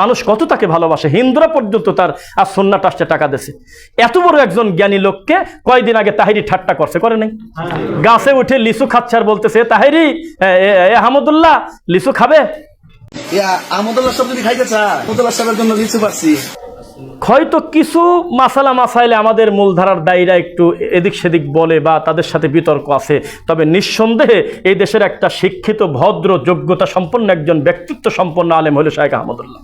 মানুষ কত তাকে ভালোবাসে? হিন্দুরা পর্যন্ত তার আর সন্না টাসতে টাকা দেশে এত বড় একজন জ্ঞানী লোককে কয়দিন আগে তাহিরি ঠাট্টা করছে, করে নাই? গাছে উঠে লিচু খাচ্ছে আর বলতেছে, তাহিরি আহমদুল্লাহ লিচু খাবে? আহমদুল্লাহ সাহেব যদি খাইতে চা আমদুল্লাহ সাহেবের জন্য লিচু পাচ্ছি। হয়তো কিছু মাসালা মাসাইলে আমাদের মূলধারার দায়ীরা একটু এদিক সেদিক বলে বা তাদের সাথে বিতর্ক আছে। তবে নিঃসন্দেহে এই দেশের একটা শিক্ষিত, ভদ্র, যোগ্যতা সম্পন্ন একজন ব্যক্তিত্ব সম্পন্ন আলেম হলে শাহেখ আহমদুল্লাহ।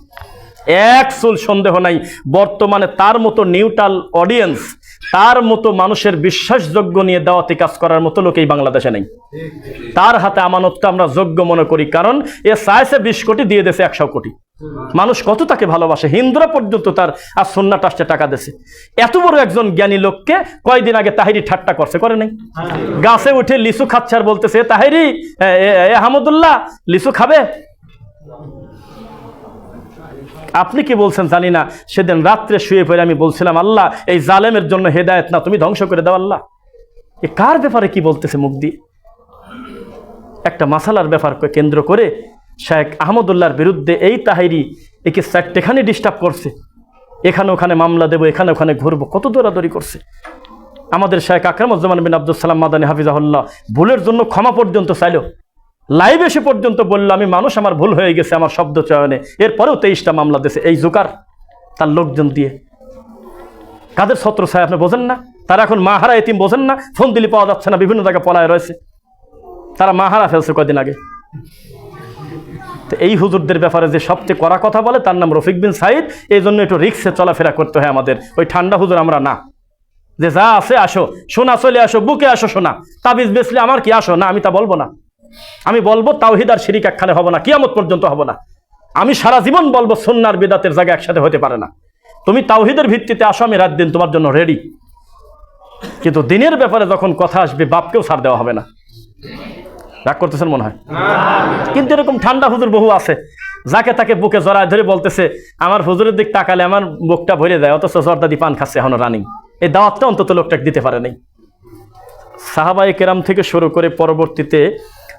এক চুল সন্দেহ নাই, বর্তমানে তার মতো নিউট্রাল অডিয়েন্স তার মতো মানুষের বিশ্বাসযোগ্য নিয়ে দাওয়াতি কাজ করার মতো লোক এই বাংলাদেশে নেই। তার হাতে আমানতটা আমরা যোগ্য মনে করি, কারণ এ চাইছে বিশ কোটি, দিয়ে দেশে একশো কোটি। মানুষ কত তাকে ভালোবাসে? হিন্দুরা পর্যন্ত তার আর সন্না টাসতে টাকা দেছে। এত বড় একজন জ্ঞানী লোককে কয়দিন আগে তাহিরি ঠাট্টা করছে, করে নাই? গাছে উঠে লিচু খাচ্ছে আর বলতেছে তাহিরি, এ- এ লিচু খাবে? আপনি কি বলছেন জানি না। সেদিন রাত্রে শুয়ে পড়ে আমি বলছিলাম, আল্লাহ, এই জালেমের জন্য হেদায়েত না, তুমি ধ্বংস করে দাও আল্লাহ। এ কার ব্যাপারে কি বলতেছে মুখ দিয়ে? একটা মাসালার ব্যাপার কেন্দ্র করে শেখ আহমদুল্লাহর বিরুদ্ধে এই তাহিরি একে চারটেখানি ডিস্টার্ব করছে? এখানে ওখানে মামলা দেবো, এখানে ওখানে ঘুরবো, কত দৌড়াদৌড়ি করছে? আমাদের শেখ আকরামুজ্জামান বিন আব্দুল সালাম মাদানী হাফিজাহুল্লাহ, ভুলের জন্য ক্ষমা পর্যন্ত চাইল। লাইভ এসে পর্যন্ত বলল, আমি মানুষ, আমার ভুল হয়ে গেছে, আমার শব্দ চয়নে। এরপরেও তেইশটা মামলা দিয়েছে। এই জোকার তার লোকজন দিয়ে। কাদের ছত্র ছায় আপনি বোঝেন না? তারা এখন মাহারা এতিম বোঝেন না? ফোন দিলে পাওয়া যাচ্ছে না, বিভিন্ন জায়গায় পলায় রয়েছে। তারা মাহারা ফেলছে কদিন আগে। তো এই হুজুরদের ব্যাপারে যে সবচেয়ে কড়া কথা বলে, তার নাম রফিক বিন সাইদ এই জন্য একটু রিক্সে চলাফেরা করতে হয় আমাদের। ওই ঠান্ডা হুজুর আমরা না। যে যা আছে আসো সোনা চলে আসো, বুকে আসো সোনা তাবিজ বেচলে আমার কি আসো? না, আমি তা বলব না। আমি বলব তাওহিদ আর শিরিক একখানে হব না, কিয়ামত পর্যন্ত হব না। আমি সারা জীবন বলব সন্ন্যার বেদাতের জায়গা একসাথে হতে পারে না। তুমি তাওহিদের ভিত্তিতে আসো, আমি রাত দিন তোমার জন্য রেডি কিন্তু দিনের ব্যাপারে যখন কথা আসবে, বাপকেও ছাড় দেওয়া হবে না। রাগ করতেছেন মনে হয়? কিন্তু এরকম ঠান্ডা হুজুর বহু আছে, যাকে তাকে বুকে জড়ায় ধরে বলতেছে, আমার হুজুরের দিক তাকালে আমার বুকটা ভরে যায়, অথচ জর্দাদি পান খাচ্ছে এখনও রানিং এই দাওয়াতটা অন্তত লোকটাকে দিতে পারে নাই। সাহাবাই কেরাম থেকে শুরু করে পরবর্তীতে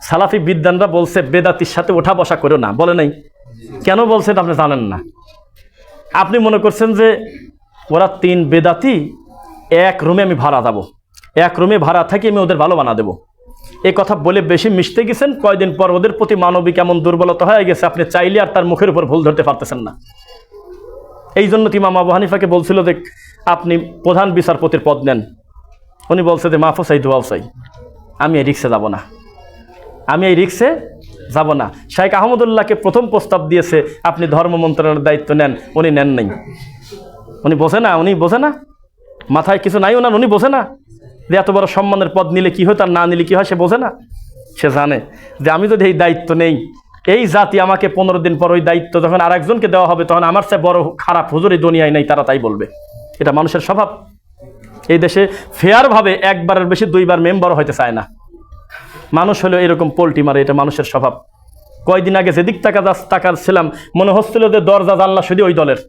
সালাফি বিদ্যানরা বলছে, বেদাতির সাথে ওঠা বসা করো না। বলে নাই। কেন বলছেন আপনি জানেন না। আপনি মনে করছেন যে ওরা তিন বেদাতি, এক রুমে আমি ভাড়া দেবো। এক রুমে ভাড়া থাকি আমি ওদের ভালো বানা দেবো। এই কথা বলে বেশি মিশতে গেছেন, কয়দিন পর ওদের প্রতি মানবিক এমন দুর্বলতা হয়ে গেছে, আপনি চাইলে আর তার মুখের উপর ভুল ধরতে পারতেছেন না। এই জন্য তিমাম আবু হানিফাকে বলছিল যে আপনি প্রধান বিচারপতির পদ নেন। উনি বলছে যে মাফো চাই দোয়াও চাই আমি রিক্সে যাব না। আমি এই রিক্সে যাব না। শাইখ আহমদুল্লাহকে প্রথম প্রস্তাব দিয়েছে, আপনি ধর্ম মন্ত্রণালয়ের দায়িত্ব নেন, উনি নেন নাই। উনি বোঝে না, উনি বোঝে না। মাথায় কিছু নাই ওনার, উনি বোঝে না। যে এত বড় সম্মানের পদ নিলে কি হয়, তার না নিলে কি হয়, সে বোঝে না। সে জানে যে আমি যদি এই দায়িত্ব নেই, এই জাতি আমাকে পনেরো দিন পর ওই দায়িত্ব যখন আরেকজনকে দেওয়া হবে, তখন আমার চেয়ে বড় খারাপ হুজুর দুনিয়ায় নেই, তারা তাই বলবে। এটা মানুষের স্বভাব। এই দেশে ফেয়ারভাবে একবারের বেশি দুইবার মেম্বার হইতে চায় না। মানুষ হলো এরকম পোল্টি মারে, এটা মানুষের স্বভাব। কয়দিন আগে যেদিক টাকা টাকার ছিলাম মনে হচ্ছিল যে দরজা, জানলা শুধু ওই দলের।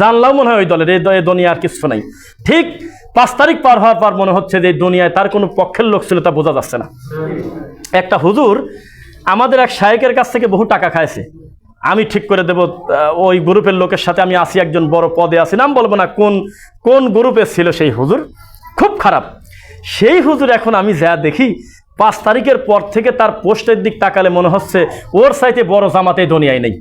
জানলাও মনে হয় ওই দলের এই দুনিয়া আর কিছু নাই। ঠিক পাঁচ তারিখ পার হওয়ার পর মনে হচ্ছে যে দুনিয়ায় তার কোনো পক্ষের লোক ছিল তা বোঝা যাচ্ছে না। একটা হুজুর আমাদের এক শায়েকের কাছ থেকে বহু টাকা খাইছে। আমি ঠিক করে দেব ওই গ্রুপের লোকের সাথে আমি আসি, একজন বড় পদে আছি নাম বলব না কোন কোন গ্রুপে ছিল সেই হুজুর। খুব খারাপ। সেই হুজুর এখন আমি যা দেখি পাঁচ তারিখের পর থেকে তার পোস্টের দিক তাকালে মনে হচ্ছে ওর সাইতে বড় জামাতে দুনিয়ায় নেই।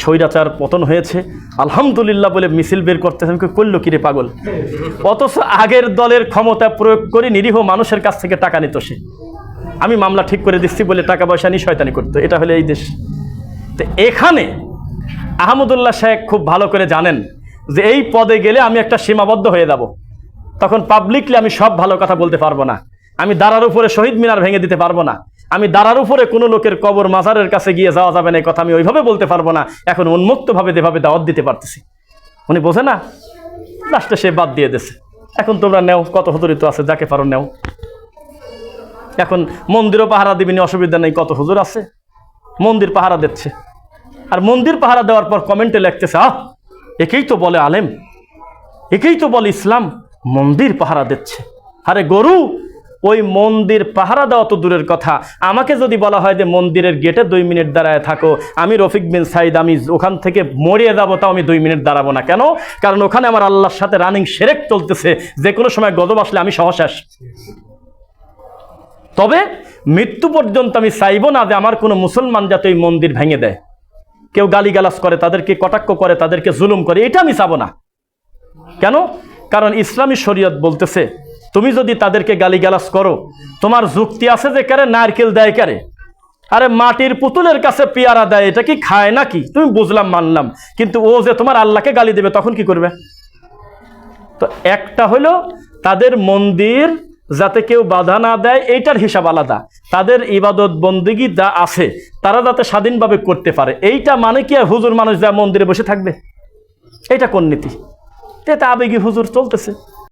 স্বৈরাচার পতন হয়েছে। আলহামদুলিল্লাহ বলে মিছিল বের করতেছেন কেউ করল কিরে পাগল? অথচ আগের দলের ক্ষমতা প্রয়োগ করে নিরীহ মানুষের কাছ থেকে টাকা নিত সে। আমি মামলা ঠিক করে দিচ্ছি বলে টাকা পয়সা নিয়ে শয়তানি করতো। এটা হলে এই দেশ। তো এখানে আহমদুল্লাহ শেখ খুব ভালো করে জানেন যে এই পদে গেলে আমি একটা সীমাবদ্ধ হয়ে যাব। তখন পাবলিকলি আমি সব ভালো কথা বলতে পারব না। আমি দাঁড়ার উপরে শহীদ মিনার ভেঙে দিতে পারব না। আমি দাঁড়ার উপরে কোনো লোকের কবর মাজারের কাছে গিয়ে যাওয়া যাবে না, এই কথা আমি ওইভাবে বলতে পারব না। এখন উন্মুক্তভাবে যেভাবে দাওয়াত দিতে পারতেছি। উনি বোঝে না? লাস্টে সে বাদ দিয়ে দেছে এখন তোমরা নেও, কত হুজুরিত আছে, যাকে পারো নেও। এখন মন্দিরও পাহারা দিবিনি, অসুবিধা নেই, কত হুজুর আছে। মন্দির পাহারা দিচ্ছে। আর মন্দির পাহারা দেওয়ার পর কমেন্টে লিখতেছে, আহ, একেই তো বলে আলেম, একেই তো বলে ইসলাম, মন্দির পাহারা দিচ্ছে। আরে গরু ওই মন্দির পাহারা দেওয়া তো দূরের কথা। আমাকে যদি বলা হয় যে মন্দিরের গেটে দুই মিনিট দাঁড়ায় থাকো, আমি রফিক বিন সাইদ আমি ওখান থেকে মরিয়ে যাব, তাও আমি দুই মিনিট দাঁড়াবো না। কেন? কারণ ওখানে আমার আল্লাহর সাথে রানিং সেরেক চলতেছে। যে কোনো সময় গজব আসলে আমি সহশেষ তবে মৃত্যু পর্যন্ত আমি চাইব না যে আমার কোনো মুসলমান যাতে ওই মন্দির ভেঙে দেয়। কেউ গালিগালাজ করে, তাদেরকে কটাক্ষ করে, তাদেরকে জুলুম করে, এটা আমি চাবো না। কেন? কারণ ইসলামী শরীয়ত বলতেছে তুমি যদি তাদেরকে গালিগালাজ করো, তোমার যুক্তি আছে যে কারে, নারকেল দেয় কারে? আরে মাটির পুতুলের কাছে পেয়ারা দেয়, এটা কি খায় নাকি? তুমি বুঝলাম, মানলাম। কিন্তু ও যে তোমার আল্লাহকে গালি দেবে, তখন কি করবে? তো একটা হলো, তাদের মন্দির যাতে কেউ বাধা না দেয়, এইটার হিসাব আলাদা। তাদের ইবাদত বন্দিগি যা আছে, তারা যাতে স্বাধীনভাবে করতে পারে। এইটা মানে কি আর হুজুর মানুষ যা মন্দিরে বসে থাকবে? এটা কোন নীতি? এটা আবেগী হুজুর চলতেছে।